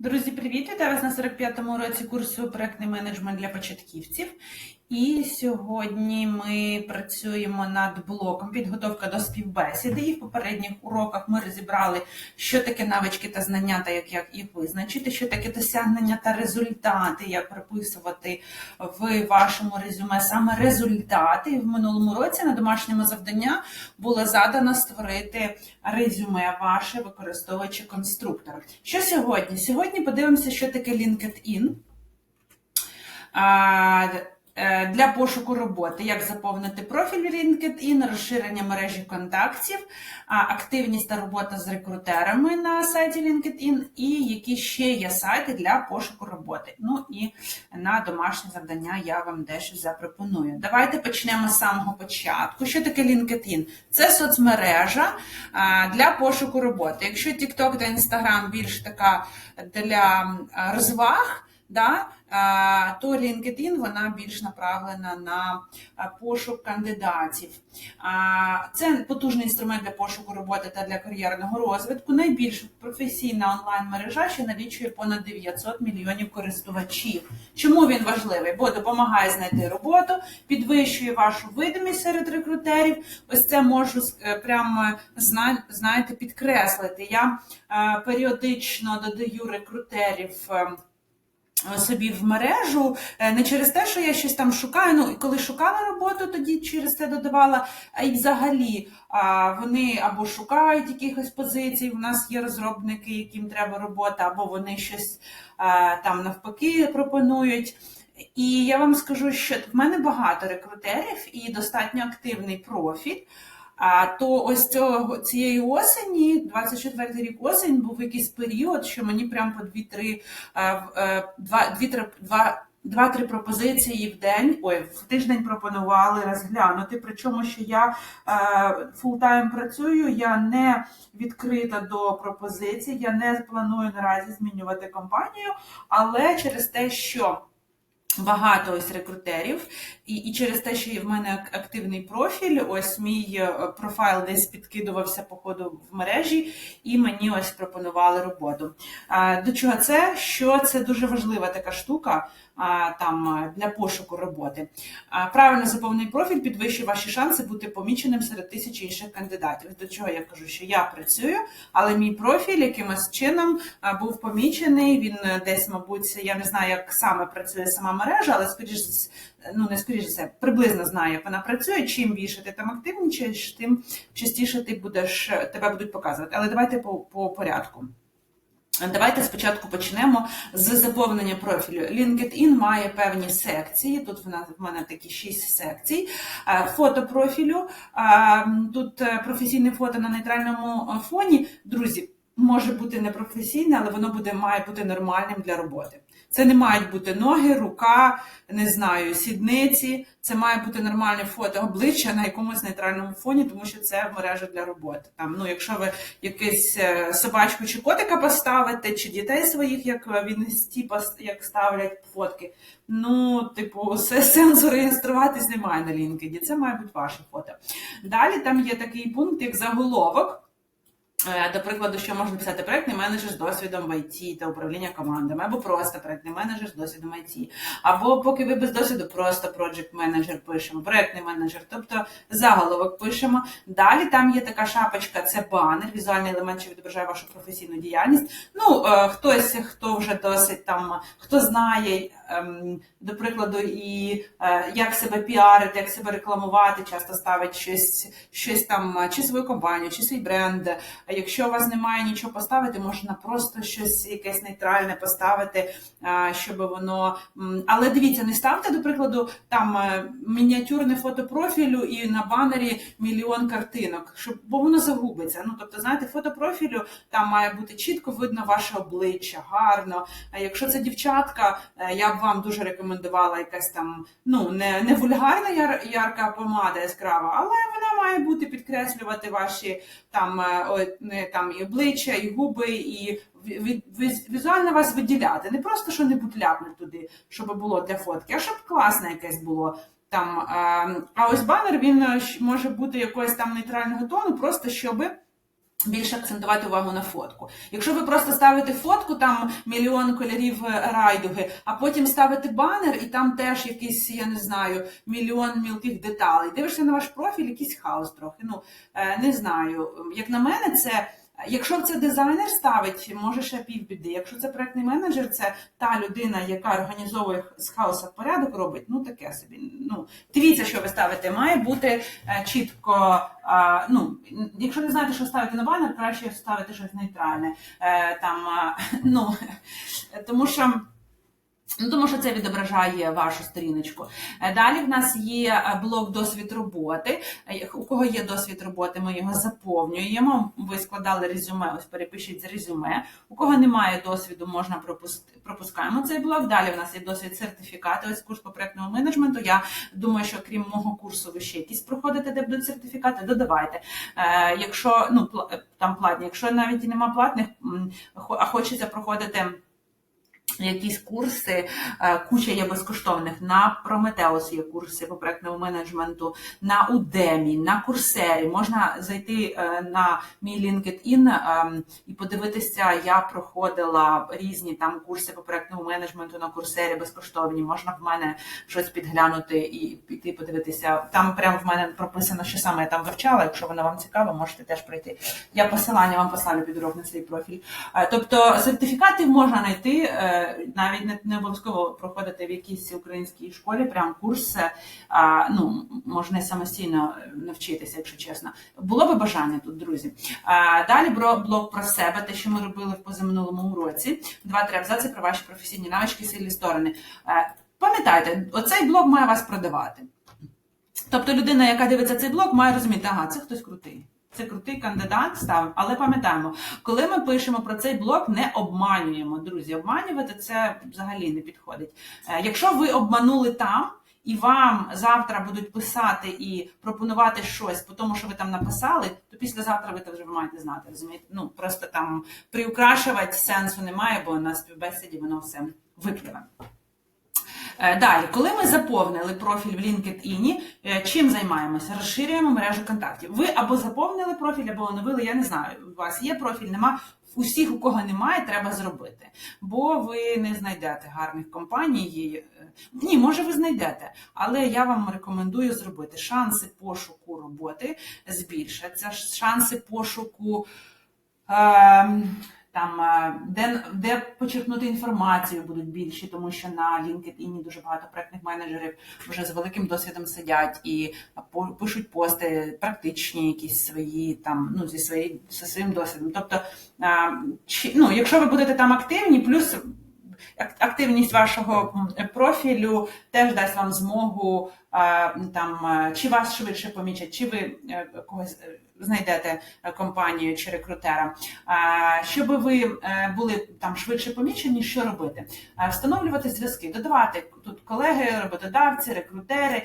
Друзі, привіт! Вітаю вас на 45-му році курсу проектний менеджмент для початківців. І сьогодні ми працюємо над блоком підготовка до співбесіди. І в попередніх уроках ми розібрали, що таке навички та знання, та як, як їх визначити, що таке досягнення та результати, як прописувати в вашому резюме саме результати. І в минулому році на домашньому завдання було задано створити резюме ваше, використовуючи конструктор. Що сьогодні? Сьогодні подивимося, що таке LinkedIn. Е, Для пошуку роботи, як заповнити профіль LinkedIn, розширення мережі контактів, активність та робота з рекрутерами на сайті LinkedIn, і які ще є сайти для пошуку роботи. Ну і на домашнє завдання я вам дещо запропоную. Давайте почнемо з самого початку. Що таке LinkedIn? Це соцмережа для пошуку роботи. Якщо TikTok та Instagram більш така для розваг. Да, то LinkedIn вона більш направлена на пошук кандидатів. Це потужний інструмент для пошуку роботи та для кар'єрного розвитку. Найбільш професійна онлайн-мережа, що налічує понад 900 мільйонів користувачів. Чому він важливий? Бо допомагає знайти роботу, підвищує вашу видимість серед рекрутерів. Ось це можу е, прямо зна- знаєте, підкреслити. Я е, періодично додаю рекрутерів. Е, собі в мережу е, не через те, що я щось там шукаю. Ну і коли шукала роботу, тоді через це додавала. А й взагалі вони або шукають якихось позицій. У нас є розробники, яким треба робота, або вони щось а, там навпаки пропонують. І я вам скажу, що в мене багато рекрутерів і достатньо активний профіль. А то ось цього цієї осені, 24 рік осень, був якийсь період, що мені прям по 2-3 два, дві, три, два, два-три пропозиції в день, ой, в тиждень пропонували розглянути. Причому, що я фултайм працюю, я не відкрита до пропозицій, я не планую наразі змінювати компанію, але через те, що Багато ось рекрутерів, і і через те, що в мене активний профіль, ось мій е, профайл десь підкидувався по ходу в мережі, і мені ось пропонували роботу. До чого це? Що це дуже важлива така штука там для пошуку роботи. Правильно заповнений профіль підвищує ваші шанси бути поміченим серед тисяч інших кандидатів. До чого я кажу, що я працюю, але мій профіль якимось чином був помічений. Він е, десь, мабуть, я не знаю, як саме працює сама мережа, але скоріш ну не скоріш все, приблизно знаю, як вона працює. Чим більше ти там активничаєш, тим частіше ти будеш тебе будуть показувати. Але давайте по, по порядку. Давайте спочатку почнемо з заповнення профілю. LinkedIn має певні секції. Тут в мене такі шість секцій. Е, Фото профілю. е, Тут е, професійне фото на нейтральному фоні. Друзі, може бути не професійне, але воно буде має бути нормальним для роботи. Це не мають бути ноги, рука, не знаю, сідниці. Це має бути нормальне фото обличчя на якомусь нейтральному фоні, тому що це мережа для роботи. Там, ну, якщо ви якусь е, собачку чи котика поставите, чи дітей своїх, як в інсті пос- як ставлять фотки. Ну, типу, се- сенсу реєструватись немає на LinkedIn. Це має бути ваше фото. Далі там є такий пункт, як заголовок. Е, До прикладу, що можна писати проектний менеджер з досвідом в IT та управління командами, або просто проектний менеджер з досвідом IT. Або поки ви без досвіду, просто project менеджер пишемо, проектний менеджер, тобто заголовок пишемо. Далі там є така шапочка, це банер, візуальний елемент, що відображає вашу професійну діяльність. Ну, е, хтось, хто вже досить там, хто знає, до прикладу, і е, як себе піарити, як себе рекламувати, часто ставить щось, щось там, е, чи свою компанію, чи свій бренд. Якщо у вас немає нічого поставити, можна просто щось якесь нейтральне поставити, щоб воно. Але дивіться, не ставте, до прикладу, там е, мініатюрне фото профілю і на банері мільйон картинок, щоб бо воно загубиться. Ну тобто, знаєте, фото профілю там має бути чітко видно ваше обличчя, гарно. Якщо це дівчатка, е, я б вам дуже рекомендувала якась там, ну не, не вульгарна яр, ярка помада яскрава, але вона має бути підкреслювати ваші там, е, не, там і обличчя, і губи, і ві- ві- віз- візуально вас виділяти. Не просто що небудь ляпнуть туди, щоб було для фотки, а щоб класне якесь було. Там, е, а ось банер він е, може бути якогось там нейтрального тону, просто щоб Більше акцентувати увагу на фотку. Якщо ви просто ставите фотку, там мільйон кольорів е, райдуги, а потім ставите банер, і там теж якийсь, я не знаю, мільйон мілких деталей. Дивишся на ваш профіль, якийсь хаос трохи. Ну е, не знаю. Як на мене, це. Якщо це дизайнер ставить, може ще півбіди. Якщо це проектний менеджер, це та людина, яка організовує з хаоса порядок, робить. Ну таке собі. Ну дивіться, що ви ставите. Має бути е, чітко. А, ну, якщо не знаєте, що ставити на банер, краще ставити щось нейтральне. Е, там, ну, тому що. Ну, тому що це відображає вашу сторіночку. Е, Далі в нас є е, блок досвід роботи. Е, У кого є досвід роботи, ми його заповнюємо. Ви складали резюме, ось перепишіть резюме. У кого немає досвіду, можна пропустити. Пропускаємо цей блок. Далі в нас є досвід сертифікати. Ось курс по проектному менеджменту. Я думаю, що крім мого курсу, ви ще якісь проходите, де будуть сертифікати, додавайте. Якщо ну там платні, якщо навіть і нема платних, а хочеться проходити якісь курси, е, куча є безкоштовних. На Prometheus є курси по проектному менеджменту, на Udemy, на Курсері. Можна зайти е, на мій LinkedIn е, і подивитися, я проходила різні там курси по проектному менеджменту на Курсері безкоштовні. Можна в мене щось підглянути і піти подивитися. Там прямо в мене прописано, що саме я там вивчала. Якщо воно вам цікаво, можете теж прийти. Я посилання вам поставлю під урок на профіль. Е, Тобто сертифікати можна знайти, навіть не, не обов'язково проходити в якійсь українській школі, прям курс, е, а, ну, можна самостійно навчитися, якщо чесно. Було би бажання тут, друзі. А, Далі бро- блок про себе, те, що ми робили в позаминулому уроці. Два-три абзаци про ваші професійні навички, сильні сторони. Е, Пам'ятайте, оцей блок має вас продавати. Тобто людина, яка дивиться цей блог, має розуміти, ага, це хтось крутий. Це крутий кандидат ставимо, але пам'ятаємо, коли ми пишемо про цей блог, не обманюємо, друзі. Обманювати це взагалі не підходить. Е, Якщо ви обманули там, і вам завтра будуть писати і пропонувати щось по тому, що ви там написали, то післязавтра ви це вже маєте знати. Розумієте? Ну просто там приукрашувати сенсу немає, бо на співбесіді воно все випливе. Е, Далі, коли ми заповнили профіль в LinkedIn, е, чим займаємося? Розширюємо мережу контактів. Ви або заповнили профіль, або оновили, я не знаю, у вас є профіль, нема. Усіх, у кого немає, треба зробити. Бо ви не знайдете гарних компаній. Е, Ні, може, ви знайдете, але я вам рекомендую зробити. Шанси пошуку роботи збільшаться, шанси пошуку. Ем, там, е, де, де почерпнути інформацію будуть більші, тому що на LinkedIn дуже багато проектних менеджерів вже з великим досвідом сидять і пишуть пости практичні, якісь свої там, ну зі свої, зі своїм досвідом. Тобто, е, чи, ну, якщо ви будете там активні, плюс ак- активність вашого профілю теж дасть вам змогу е, там чи вас швидше помічать, чи ви когось знайдете е, компанію чи рекрутера. Щоб ви е, були там швидше помічені, що робити? Е, Встановлювати зв'язки, додавати тут колеги, роботодавці, рекрутери.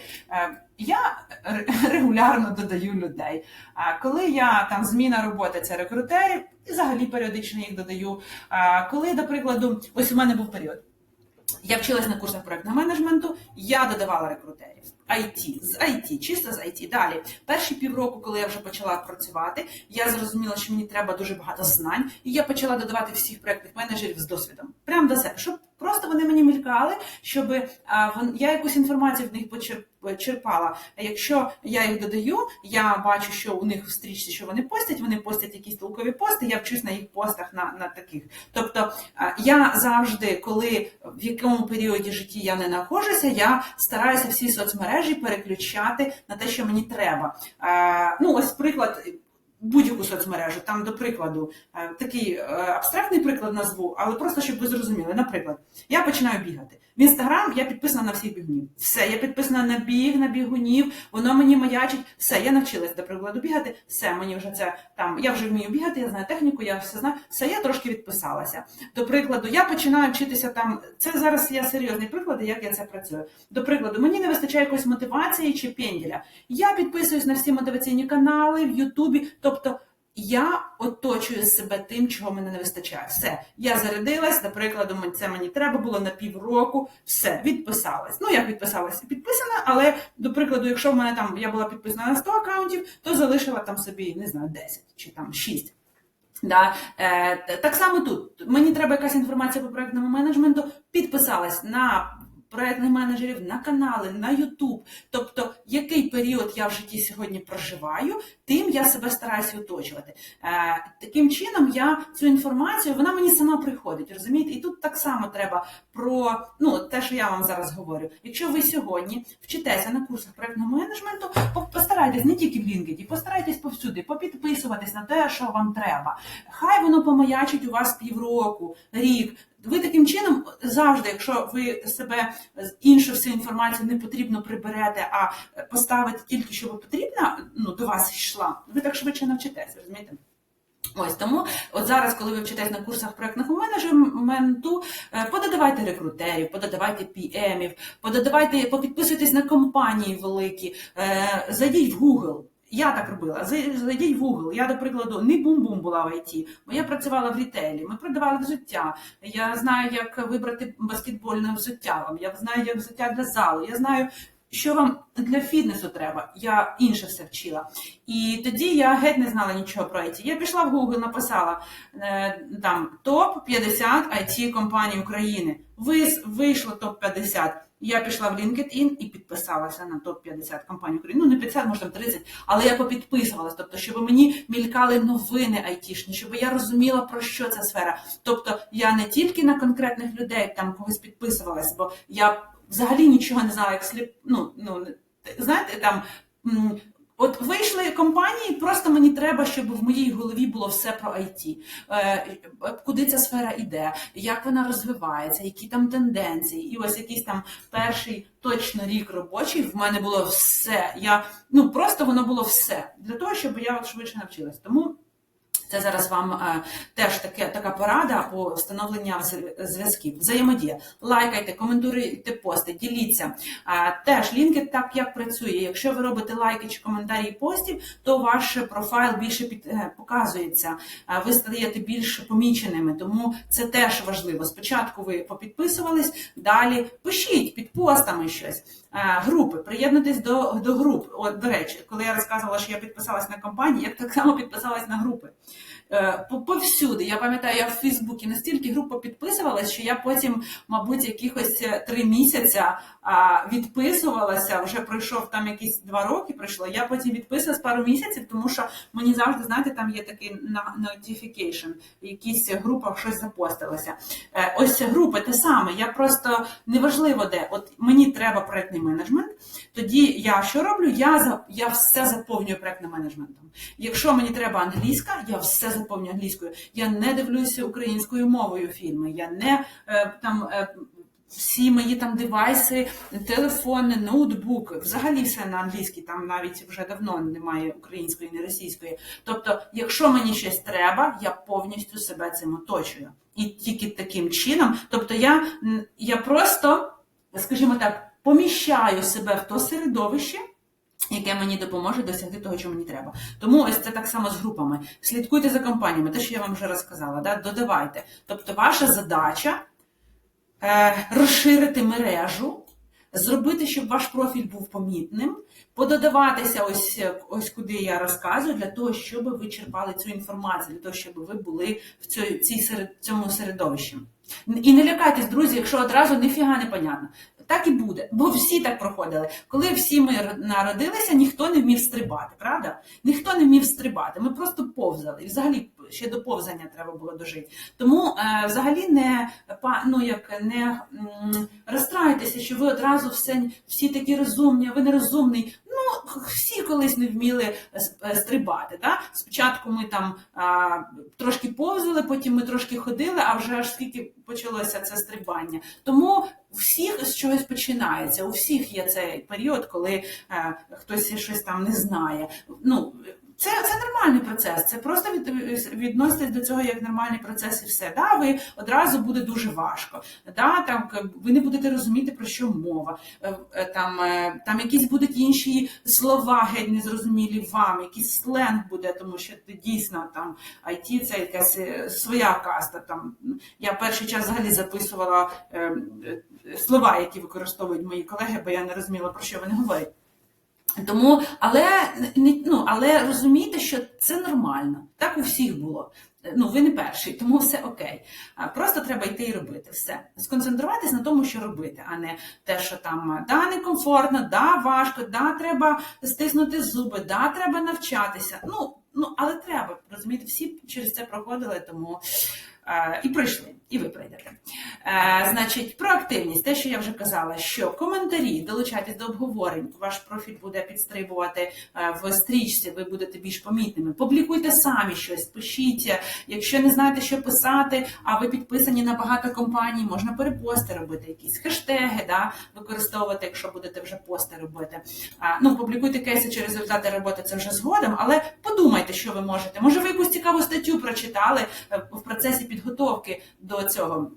Я регулярно додаю людей. А коли я там зміна роботи це рекрутерів, і взагалі періодично їх додаю. А коли, до прикладу, ось у мене був період. Я вчилась на курсах проектного менеджменту, я додавала рекрутерів. IT, з IT, чисто з IT. Далі, перші півроку, коли я вже почала працювати, я зрозуміла, що мені треба дуже багато знань, і я почала додавати всіх проектних менеджерів з досвідом. Прямо до себе, щоб просто вони мені мількали, щоб я якусь інформацію в них почерп- черпала. Якщо я їх додаю, я бачу, що у них в стрічці, що вони постять, вони постять якісь толкові пости, я вчусь на їх постах на, на таких. Тобто я завжди, коли в якому періоді житті я не знаходжуся, я стараюся всі соцмережі переключати на те, що мені треба. Ну, ось приклад. Будь-яку соцмережу, там, до прикладу, е, такий е, абстрактний приклад назву, але просто щоб ви зрозуміли. Наприклад, я починаю бігати. В інстаграм я підписана на всіх бігунів. Все, я підписана на біг, на бігунів, воно мені маячить. Все, я навчилась, до прикладу, бігати. Все, мені вже це там, я вже вмію бігати, я знаю техніку, я все знаю. Все, я трошки відписалася. До прикладу, я починаю вчитися там. Це зараз я серйозний приклад, як я це працюю. До прикладу, мені не вистачає якоїсь мотивації чи пенділя. Я підписуюсь на всі мотиваційні канали в Ютубі. Тобто я оточую себе тим, чого мене не вистачає. Все, я зарядилась, наприклад, це мені треба було на півроку, все, відписалась. Ну, як відписалася? Підписана, але, до прикладу, якщо в мене там я була підписана на 100 аккаунтів, то залишила там собі, не знаю, 10 чи там 6. Да, е, так само тут. Мені треба якась інформація по проектному менеджменту. Підписалась на проектних менеджерів, на канали, на YouTube. Тобто, який період я в житті сьогодні проживаю, тим я себе стараюся оточувати. Е, таким чином, я цю інформацію, вона мені сама приходить, розумієте? І тут так само треба про ну, те, що я вам зараз говорю. Якщо ви сьогодні вчитеся на курсах проектного менеджменту, постарайтесь не тільки в LinkedIn, постарайтесь повсюди, попідписуватись на те, що вам треба. Хай воно помаячить у вас півроку, рік. Ви таким чином завжди, якщо ви себе іншу всю інформацію не потрібно приберете, а поставите тільки, що потрібна, ну до вас йшла, ви так швидше навчитеся, розумієте? Ось тому, от зараз, коли ви вчитесь на курсах проектного менеджменту, е, пододавайте рекрутерів, пододавайте PM-ів, пододавайте, попідписуйтесь на компанії великі, е, зайдіть в Google. Я так робила. Зайдіть в Google. Я, до прикладу, не бум-бум була в ІТ, бо я працювала в рітейлі. Ми продавали взуття. Я знаю, як вибрати баскетбольне взуття. вам, Я знаю, як взуття для залу. Я знаю, що вам для фітнесу треба. Я інше все вчила. І тоді я геть не знала нічого про IT. Я пішла в Google, написала е, там топ 50 IT компаній України. Вис, вийшло топ 50. Я пішла в LinkedIn і підписалася на топ 50 компаній України. Ну не 50, може там 30, але я попідписувалася. Тобто, щоб мені мількали новини айтішні, щоб я розуміла про що ця сфера. Тобто я не тільки на конкретних людей там когось підписувалась, бо я взагалі нічого не знала, як сліп. Ну ну знаєте, там. От вийшли компанії, просто мені треба, щоб в моїй голові було все про IT. Е, куди ця сфера йде, як вона розвивається, які там тенденції. І ось якийсь там перший точно рік робочий в мене було все. Я ну просто воно було все для того, щоб я швидше навчилась. Тому. Це зараз вам е, теж таке, така порада по встановленню зв'язків. Взаємодія. Лайкайте, коментуйте пости, діліться. Е, теж лінки так як працює. Якщо ви робите лайки чи коментарі постів, то ваш профайл більше під, е, показується. Е, ви стаєте більш поміченими, тому це теж важливо. Спочатку ви попідписувались, далі пишіть під постами щось. Е, Групи, приєднуйтесь до, до груп. От, до речі, коли я розказувала, що я підписалась на компанії, я так само підписалась на групи. Е, по- Повсюди. Я пам'ятаю, я в Фейсбуці настільки група підписувалась, що я потім, мабуть, якихось е, три місяці відписувалася. Вже пройшов там якісь два роки. Пройшло. Я потім відписалась пару місяців, тому що мені завжди, знаєте, там є такий notification, в якійсь групах щось запостилося. Ось групи те саме. Я просто неважливо де. От мені треба проектний менеджмент. Тоді я що роблю? Я я все заповнюю проектним менеджментом. Якщо мені треба англійська, я все заповнюю англійською. Я не дивлюся українською мовою фільми. Я не е, там. Е, всі мої там девайси, телефони, ноутбук, взагалі все на англійській, там навіть вже давно немає української, не російської. Тобто, якщо мені щось треба, я повністю себе цим оточую. І тільки таким чином, тобто я, я просто, скажімо так, поміщаю себе в то середовище. Яке мені допоможе досягти того, що мені треба. Тому ось це так само з групами. Слідкуйте за компаніями, те, що я вам вже розказала, да? додавайте. Тобто, ваша задача е, розширити мережу, зробити, щоб ваш профіль був помітним, пододаватися ось, ось куди я розказую, для того, щоб ви черпали цю інформацію, для того, щоб ви були в цій, цій цьому середовищі. І не лякайтесь, друзі, якщо одразу ніфіга не понятно. Так і буде, бо всі так проходили. Коли всі ми народилися, ніхто не вмів стрибати, правда? Ніхто не вмів стрибати. Ми просто повзали. І взагалі ще до повзання треба було дожити. Тому е, взагалі не ну, як не розстраюйтеся, що ви одразу все, всі такі розумні, а ви не розумний. Ну, всі колись не вміли е, стрибати. Да? Спочатку ми там а, трошки повзали, потім ми трошки ходили, а вже аж скільки почалося це стрибання. Тому всіх з чогось починається. У всіх є цей період, коли е, хтось щось там не знає. Ну, це, це нормальний процес. Це просто від, відноситесь до цього як нормальний процес і все. Да, ви одразу буде дуже важко. Да, там ви не будете розуміти про що мова. Е, е, Там, е, там якісь будуть інші слова геть незрозумілі вам, якийсь сленг буде, тому що ти дійсно там IT це якась своя каста. Там я перший час взагалі записувала е, слова, які використовують мої колеги, бо я не розуміла про що вони говорять. Тому, але ну, але розумійте, що це нормально. Так у всіх було. Ну, ви не перший, тому все окей. Просто треба йти і робити все. Сконцентруватись на тому, що робити, а не те, що там да, некомфортно, да, важко, да, треба стиснути зуби, да, треба навчатися. Ну, ну але треба. Розумієте, всі через це проходили, тому е, і пройшли, і ви пройдете. Е, значить, про активність, те, що я вже казала, що коментарі, долучайтесь до обговорень, ваш профіль буде підстрибувати е, в стрічці, ви будете більш помітними. Публікуйте самі щось, пишіть. Якщо не знаєте, що писати, а ви підписані на багато компаній, можна перепости робити, якісь хештеги, да, використовувати, якщо будете вже пости робити. А, ну, публікуйте кейси чи результати роботи, це вже згодом, але подумайте, що ви можете. Може, ви якусь цікаву статтю прочитали е, в процесі підготовки до цього.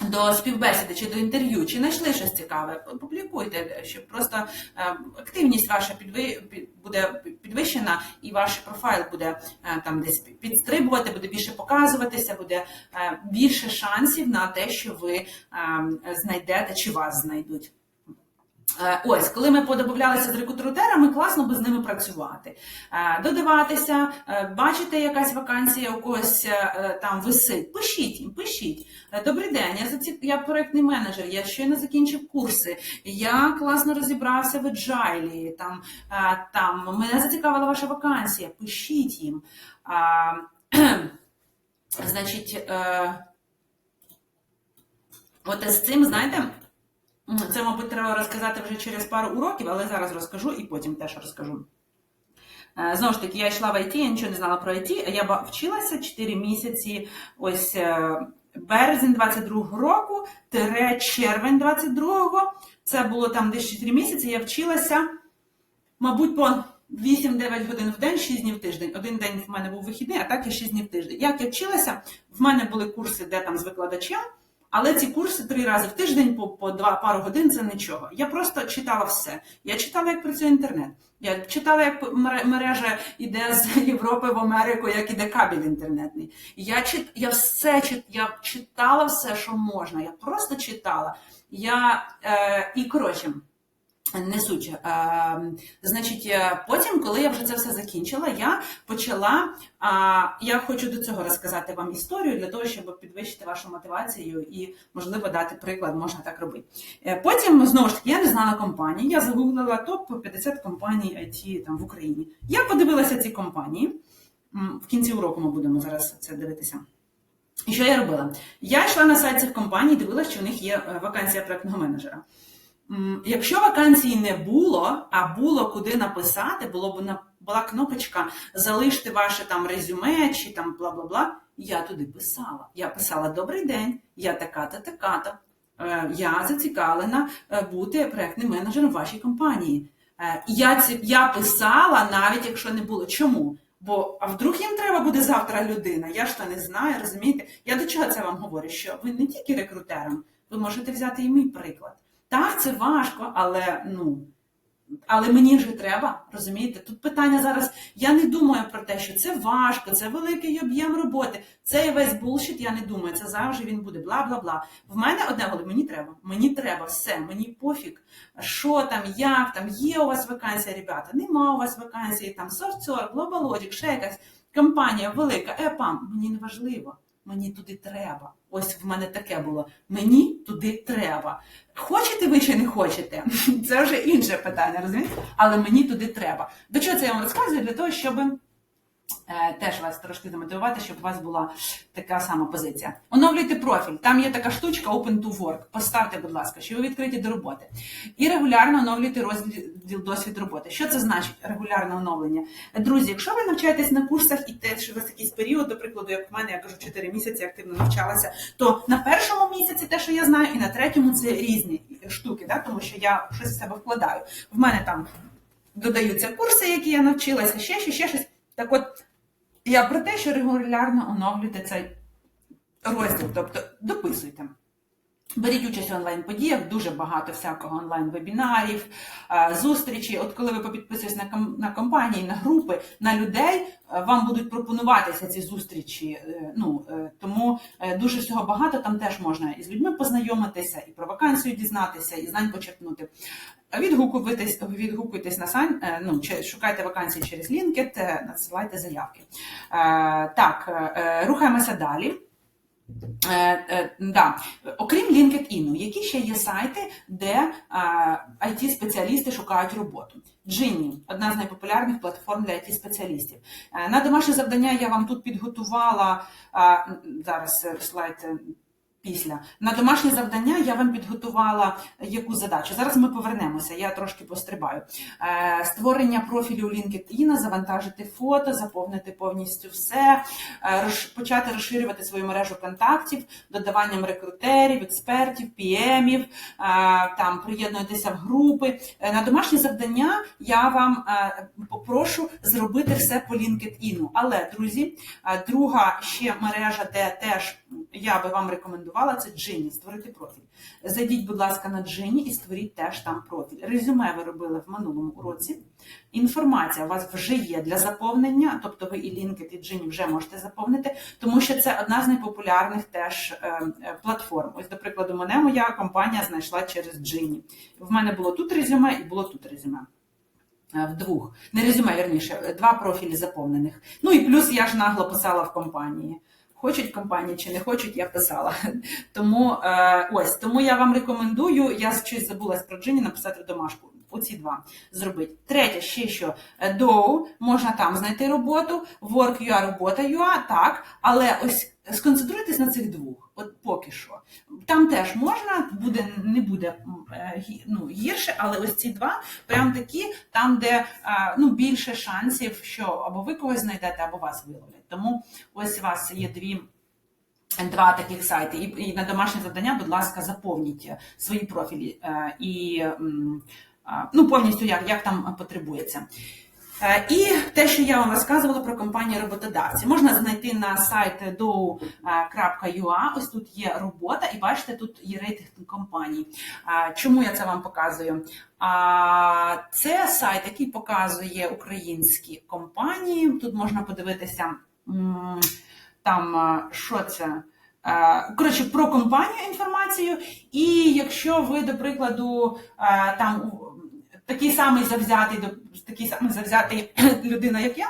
До співбесіди чи до інтерв'ю, чи знайшли щось цікаве, публікуйте, щоб просто е, активність ваша підви, буде підвищена, і ваш профайл буде е, там десь підстрибувати, буде більше показуватися, буде е, більше шансів на те, що ви знайдете чи вас знайдуть. Е, Ось, коли ми подобавлялися з рекрутерами, класно би з ними працювати, Е, додаватися, е, бачите, якась вакансія у когось там висить. Пишіть їм, пишіть. Добрий день, я заці... я проектний менеджер, я щойно закінчив курси, я класно розібрався в Agile, там, там мене зацікавила ваша вакансія. Пишіть їм. А, значить, от з цим, знаєте. Це, мабуть, треба розказати вже через пару уроків, але зараз розкажу і потім теж розкажу. Е, Знову ж таки, я йшла в IT, я нічого не знала про IT, я вчилася 4 місяці, ось е, березень 22-го року, тире червень 22-го. Це було там десь 4 місяці, я вчилася, мабуть, по 8-9 годин в день, 6 днів в тиждень. Один день в мене був вихідний, а так я 6 днів в тиждень. Як я вчилася, в мене були курси, де там з викладачем, але ці курси три рази в тиждень по, по два пару годин це нічого. Я просто читала все. Я читала, як працює інтернет. Я читала, як мережа йде з Європи в Америку, як іде кабель інтернетний. Я чит, я все чит, я читала все, що можна. Я просто читала. Я е, і коротше. Не суть. Е, значить, е, потім, коли я вже це все закінчила, я почала. А, я хочу до цього розказати вам історію для того, щоб підвищити вашу мотивацію і, можливо, дати приклад, можна так робити. Е, Потім, знову ж таки, я не знала компанії. Я загуглила топ 50 компаній IT там в Україні. Я подивилася ці компанії. В кінці уроку ми будемо зараз це дивитися. І що я робила? Я йшла на сайт цих компаній, дивилася, що у них є вакансія проектного менеджера. Якщо вакансії не було, а було куди написати, було б була кнопочка залиште ваше там резюме чи там бла бла бла. Я туди писала. Я писала Добрий день, я така-то, така-то. Е, Я зацікавлена е, бути проектним менеджером вашій компанії. Е, Я я писала, навіть якщо не було. Чому? Бо а вдруг їм треба буде завтра людина? Я ж то не знаю, розумієте? Я до чого це вам говорю? Що ви не тільки рекрутером, ви можете взяти і мій приклад. Так, це важко, але ну. Але мені ж треба, розумієте? Тут питання зараз. Я не думаю про те, що це важко, це великий об'єм роботи. Цей весь булшіт, я не думаю, це завжди він буде, бла бла бла. В мене одне головне, мені треба. Мені треба все, мені пофіг, що там, як там, є у вас вакансія, ребята, нема у вас вакансії, там SoftServe, GlobalLogic, ще якась компанія велика, ЕПАМ. Мені не важливо. Мені туди треба. Ось в мене таке було. Мені туди треба. Хочете ви чи не хочете? Це вже інше питання, розумієте? Але мені туди треба. До чого це я вам розказую? Для того, щоб е, теж вас трошки замотивувати, щоб у вас була така сама позиція. Оновлюйте профіль. Там є така штучка Open to Work. Поставте, будь ласка, що ви відкриті до роботи. І регулярно оновлюйте розділ досвід роботи. Що це значить регулярне оновлення? Друзі, якщо ви навчаєтесь на курсах і теж у вас якийсь період, до прикладу, як в мене, я кажу, 4 місяці активно навчалася, то на першому місяці те, що я знаю, і на третьому це різні штуки, да? тому що я щось в себе вкладаю. В мене там додаються курси, які я навчилася, ще щось, ще щось. Так от, я про те, що регулярно оновлюйте цей розділ, тобто дописуйте. Беріть участь в онлайн-подіях, дуже багато всякого онлайн-вебінарів, е, зустрічей. От коли ви попідписуєтесь на ком- на компанії, на групи, на людей, е, вам будуть пропонуватися ці зустрічі. е, Ну тому дуже всього багато там теж можна і з людьми познайомитися, і про вакансію дізнатися, і знань почерпнути. Відгукуйтесь, відгукуйтесь на е, ну, шукайте вакансії через LinkedIn, надсилайте заявки. Так, рухаємося далі. Е, е, да. Окрім LinkedIn, які ще є сайти, де it спеціалісти шукають роботу? Джинні одна з найпопулярних платформ для it спеціалістів Е, На домашнє завдання я вам тут підготувала зараз е, слайд. Після на домашнє завдання я вам підготувала яку задачу. Зараз ми повернемося, я трошки пострибаю. Е, створення профілю LinkedIn, завантажити фото, заповнити повністю все, е, почати розширювати свою мережу контактів, додаванням рекрутерів, експертів, піемів, е, там приєднуйтеся в групи. На домашнє завдання я вам попрошу зробити все по LinkedIn. Але, друзі, друга ще мережа, де теж я би вам рекомендувала, це Джині, створити профіль. Зайдіть, будь ласка, на Джині і створіть теж там профіль. Резюме ви робили в минулому уроці. Інформація у вас вже є для заповнення, тобто ви і LinkedIn, і Джині вже можете заповнити, тому що це одна з найпопулярних теж е, е, платформ. Ось, до прикладу, мене моя компанія знайшла через Джині. В мене було тут резюме і було тут резюме. Е, Вдвох. Не резюме, вірніше, два профілі заповнених. Ну і плюс я ж нагло писала в компанії. Хочуть компанії чи не хочуть, я писала. Тому е, ось тому я вам рекомендую. Я щось забулась про Джині написати домашку. Оці два зробити. Третє, ще що Е, можна там знайти роботу, Work.ua, робота.ua, так, але ось сконцентруйтесь на цих двох, от поки що. Там теж можна, буде, не буде е, ну, гірше, але ось ці два прям такі, там, де е, ну, більше шансів, що або ви когось знайдете, або вас виловлять. Тому ось у вас є дві. Два таких сайти, і, і на домашнє завдання, будь ласка, заповніть свої профілі і ну, повністю як, як там потребується. Е, І те, що я вам розказувала про компанії роботодавці, можна знайти на сайті do.ua, ось тут є робота, і бачите, тут є рейтинг компаній. Чому я це вам показую? Це сайт, який показує українські компанії. Тут можна подивитися там, що це. Е, Коротше, про компанію інформацію, і якщо ви, до прикладу, е, там такий самий завзятий, такий самий завзятий людина, як я,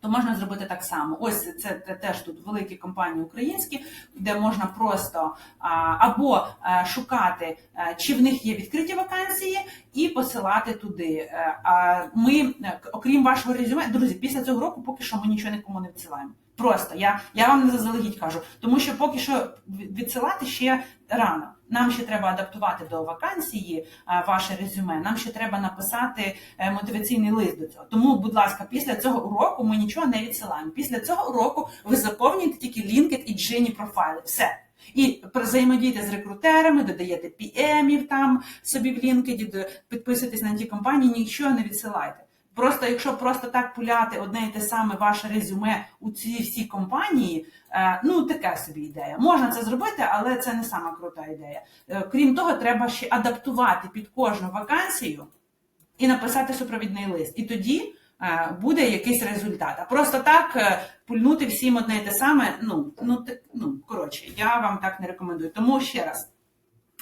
то можна зробити так само. Ось це, теж тут великі компанії українські, де можна просто а, або е, шукати, е, чи в них є відкриті вакансії, і посилати туди. Е, А ми, е, окрім вашого резюме, друзі, після цього року поки що ми нічого нікому не відсилаємо. Просто я, я вам не заздалегідь кажу, тому що поки що відсилати ще рано. Нам ще треба адаптувати до вакансії а, ваше резюме. Нам ще треба написати е, мотиваційний лист до цього. Тому, будь ласка, після цього уроку ми нічого не відсилаємо. Після цього уроку ви заповнюєте тільки LinkedIn і Genie профайли. Все. І взаємодійте з рекрутерами, додаєте PM-ів там собі в LinkedIn, підписуйтесь на ті компанії, нічого не відсилайте. Просто якщо просто так пуляти одне і те саме ваше резюме у ці всі компанії, е, ну така собі ідея. Можна це зробити, але це не сама крута ідея. Е, Крім того, треба ще адаптувати під кожну вакансію і написати супровідний лист. І тоді е, буде якийсь результат. А просто так пульнути всім одне і те саме. Ну ну так ну коротше, я вам так не рекомендую. Тому ще раз.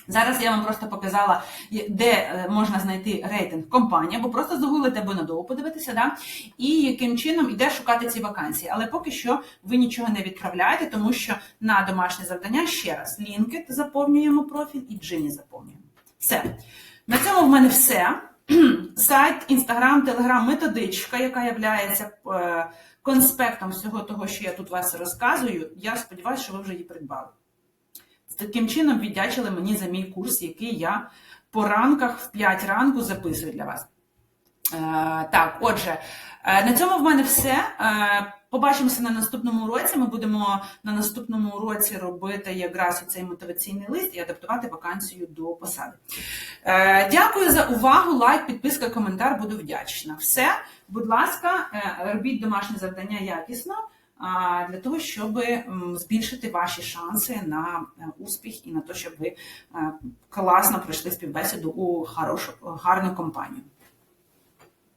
Зараз я вам просто показала, де е, можна знайти рейтинг компанії, або просто загуглити або надовго подивитися, да? і яким чином іде шукати ці вакансії. Але поки що ви нічого не відправляєте, тому що на домашнє завдання ще раз LinkedIn заповнюємо профіль і Джині заповнюємо. Все. На цьому в мене все. Сайт, інстаграм, телеграм, методичка, яка є конспектом всього того, що я тут вас розказую. Я сподіваюся, що ви вже її придбали. Таким чином віддячили мені за мій курс, який я по ранках в 5 ранку записую для вас. Е, так, отже, е, на цьому в мене все. Е, побачимося на наступному уроці. Ми будемо на наступному уроці робити якраз цей мотиваційний лист і адаптувати вакансію до посади. Дякую за увагу. Лайк, підписка, коментар. Буду вдячна. Все, будь ласка, робіть домашнє завдання якісно. Для того, щоб збільшити ваші шанси на е, успіх і на те, щоб ви е, класно пройшли співбесіду у хорошу гарну компанію.